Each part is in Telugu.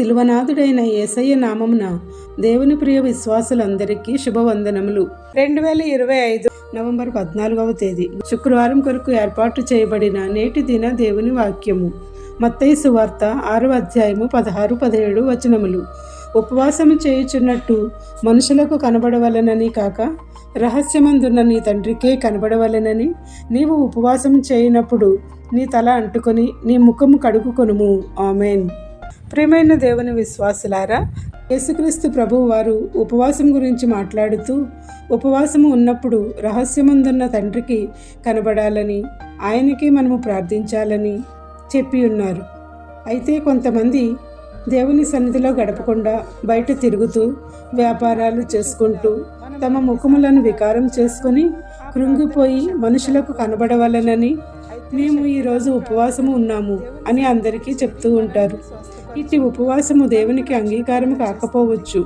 శిలువనాథుడైన యేసయ్య నామమున దేవుని ప్రియ విశ్వాసులందరికీ శుభవందనములు. రెండు వేల ఇరవై ఐదు నవంబర్ పద్నాలుగవ తేదీ. శుక్రవారం కొరకు ఏర్పాటు చేయబడిన నేటి దిన దేవుని వాక్యము. మత్తైసు సువార్త ఆరవ అధ్యాయము పదహారు పదిహేడు వచనములు. ఉపవాసము చేయుచున్నట్టు మనుషులకు కనబడవలనని కాక రహస్యమందున్న నీ తండ్రికే కనబడవలెనని నీవు ఉపవాసం చేయనప్పుడు నీ తల అంటుకొని నీ ముఖము కడుగుకొనుము. ఆమెన్. ప్రియమైన దేవుని విశ్వాసులారా యేసుక్రీస్తు ప్రభువు వారు ఉపవాసం గురించి మాట్లాడుతూ ఉపవాసము ఉన్నప్పుడు రహస్యమందున్న తండ్రికి కనబడాలని ఆయనకి మనము ప్రార్థించాలని చెప్పి ఉన్నారు. అయితే కొంతమంది దేవుని సన్నిధిలో గడపకుండా బయట తిరుగుతూ వ్యాపారాలు చేసుకుంటూ తమ ముఖములను వికారం చేసుకొని కృంగిపోయి మనుషులకు కనబడవలనని మేము ఈరోజు ఉపవాసము ఉన్నాము అని అందరికీ చెప్తూ ఉంటారు. ఇట్టి ఉపవాసము దేవునికి అంగీకారం కాకపోవచ్చు.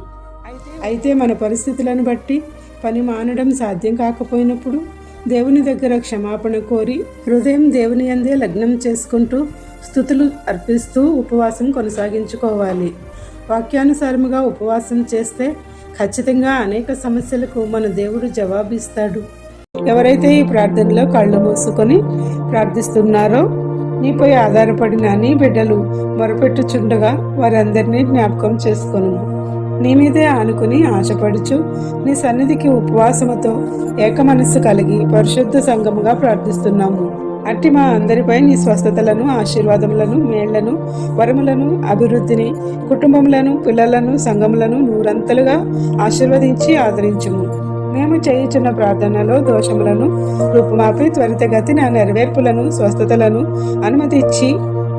అయితే మన పరిస్థితులను బట్టి పని మానడం సాధ్యం కాకపోయినప్పుడు దేవుని దగ్గర క్షమాపణ కోరి హృదయం దేవుని అందే లగ్నం చేసుకుంటూ స్థుతులు అర్పిస్తూ ఉపవాసం కొనసాగించుకోవాలి. వాక్యానుసారముగా ఉపవాసం చేస్తే ఖచ్చితంగా అనేక సమస్యలకు మన దేవుడు జవాబిస్తాడు. ఎవరైతే ఈ ప్రార్థనలో కళ్ళు మూసుకొని ప్రార్థిస్తున్నారో నీపై ఆధారపడిన నీ బిడ్డలు మొరపెట్టుచుండగా వారందరినీ జ్ఞాపకం చేసుకొను నీ మీదే ఆనుకుని ఆశపడుచు నీ సన్నిధికి ఉపవాసముతో ఏకమనస్సు కలిగి పరిశుద్ధ సంఘముగా ప్రార్థిస్తున్నాము. అట్టి మా అందరిపై నీ స్వస్థతలను ఆశీర్వాదములను మేళ్ళను వరములను అభివృద్ధిని కుటుంబములను పిల్లలను సంఘములను నూరంతలుగా ఆశీర్వదించి ఆదరించుము. మేము చేయుచున్న ప్రార్థనలో దోషములను రూపుమాపి త్వరితగతిన నెరవేర్పులను స్వస్థతలను అనుమతిచ్చి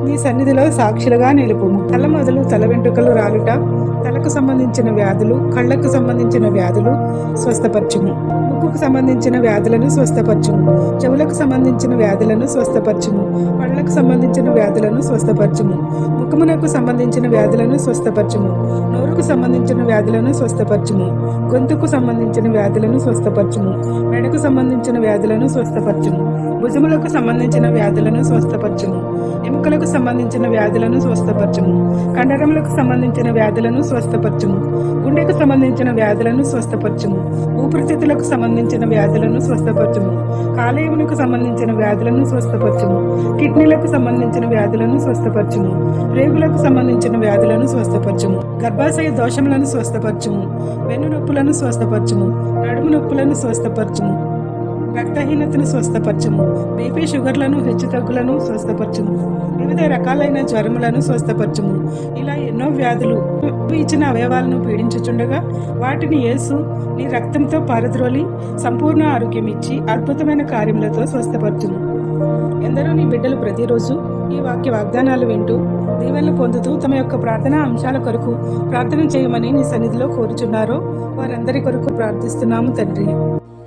మీ సన్నిధిలో సాక్షులుగా నిలుపుము. తల మొదలు తల వెంట్రుకలు రాలుట తలకు సంబంధించిన వ్యాధులు కళ్ళకు సంబంధించిన వ్యాధులు స్వస్థపరచుము ముక్కుకు సంబంధించిన వ్యాధులను స్వస్థపరచుము చెవులకు సంబంధించిన వ్యాధులను స్వస్థపరచుము పళ్ళకు సంబంధించిన వ్యాధులను స్వస్థపరచుము ముఖమునకు సంబంధించిన వ్యాధులను స్వస్థపరచుము నోరుకు సంబంధించిన వ్యాధులను స్వస్థపరచుము గొంతుకు సంబంధించిన వ్యాధులను స్వస్థపరచుము మెడకు సంబంధించిన వ్యాధులను స్వస్థపరచుము భుజములకు సంబంధించిన వ్యాధులను స్వస్థపరచుము ఎముకలకు సంబంధించిన వ్యాధులను స్వస్థపరచుము కండరములకు సంబంధించిన వ్యాధులను స్వస్థపరచుము. గుండెకు సంబంధించిన వ్యాధులను స్వస్థపరచుము. ఊపిరితిత్తులకు సంబంధించిన వ్యాధులను స్వస్థపరచుము. కాలేయమునకు సంబంధించిన వ్యాధులను స్వస్థపరచుము. కిడ్నీలకు సంబంధించిన వ్యాధులను స్వస్థపరచుము. రేగులకు సంబంధించిన వ్యాధులను స్వస్థపరచుము. గర్భాశయ దోషములను స్వస్థపరచుము. వెన్ను నొప్పులను స్వస్థపరచుము. నడుము నొప్పులను స్వస్థపరచుము. రక్తహీనతను స్వస్థపరచుము. బీపీ షుగర్లను హెచ్చుతగ్గులను స్వస్థపరచుము. వివిధ రకాలైన జ్వరములను స్వస్థపరచుము. ఇలా ఎన్నో వ్యాధులు ఇచ్చిన అవయవాలను పీడించుచుండగా వాటిని యేసు నీ రక్తంతో పారద్రోలి సంపూర్ణ ఆరోగ్యం ఇచ్చి అద్భుతమైన కార్యములతో స్వస్థపరచును ఎందరో నీ బిడ్డలు ప్రతిరోజు ఈ వాక్య వాగ్దానాలు వింటూ దీవెనలు పొందుతూ తమ యొక్క ప్రార్థనా అంశాల కొరకు ప్రార్థన చేయమని నీ సన్నిధిలో కోరుచున్నారో వారందరి కొరకు ప్రార్థిస్తున్నాము తండ్రి.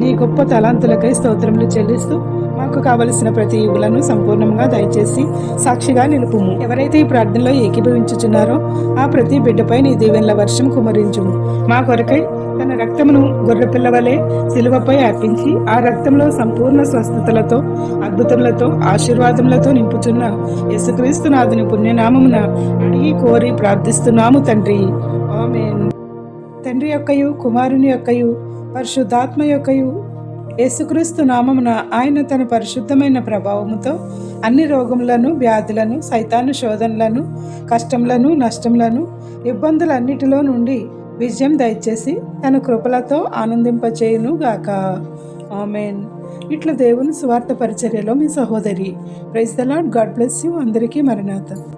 నీ గొప్ప తలాంతులకై స్తోత్రములు చెల్లిస్తూ మాకు కావలసిన ప్రతి యుగులను సంపూర్ణంగా దయచేసి సాక్షిగా నిలుపుము. ఎవరైతే ఈ ప్రార్థనలో ఏకీభవించుచున్నారో ఆ ప్రతి బిడ్డపై నీ దీవెనల వర్షం కుమరించుము. మా కొరకై తన రక్తమును గొర్రెపిల్ల వలె సిలువపై అర్పించి ఆ రక్తంలో సంపూర్ణ స్వస్థతలతో అద్భుతములతో ఆశీర్వాదములతో నింపుచున్న యశుక్రీస్తునాథుని పుణ్యనామమున అడిగి కోరి ప్రార్థిస్తున్నాము తండ్రి. ఆమేన్. తండ్రి యొక్కయు కుమారుని యొక్కయు పరిశుద్ధాత్మ యొక్కయు యేసుక్రీస్తు నామమున ఆయన తన పరిశుద్ధమైన ప్రభావముతో అన్ని రోగములను వ్యాధులను సైతాను శోధనలను కష్టములను నష్టములను ఇబ్బందులన్నిటిలో నుండి విజయం దయచేసి తన కృపలతో ఆనందింపచేయును గాక. ఆమెన్. ఇట్లా దేవుని స్వార్థ పరిచర్యలో మీ సహోదరి praise the Lord God bless you. అందరికీ మరణాత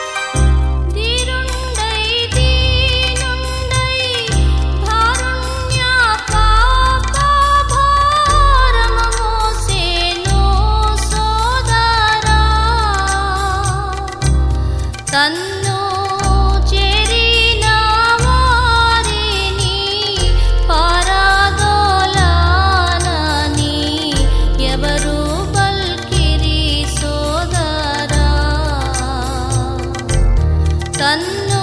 I'm not nô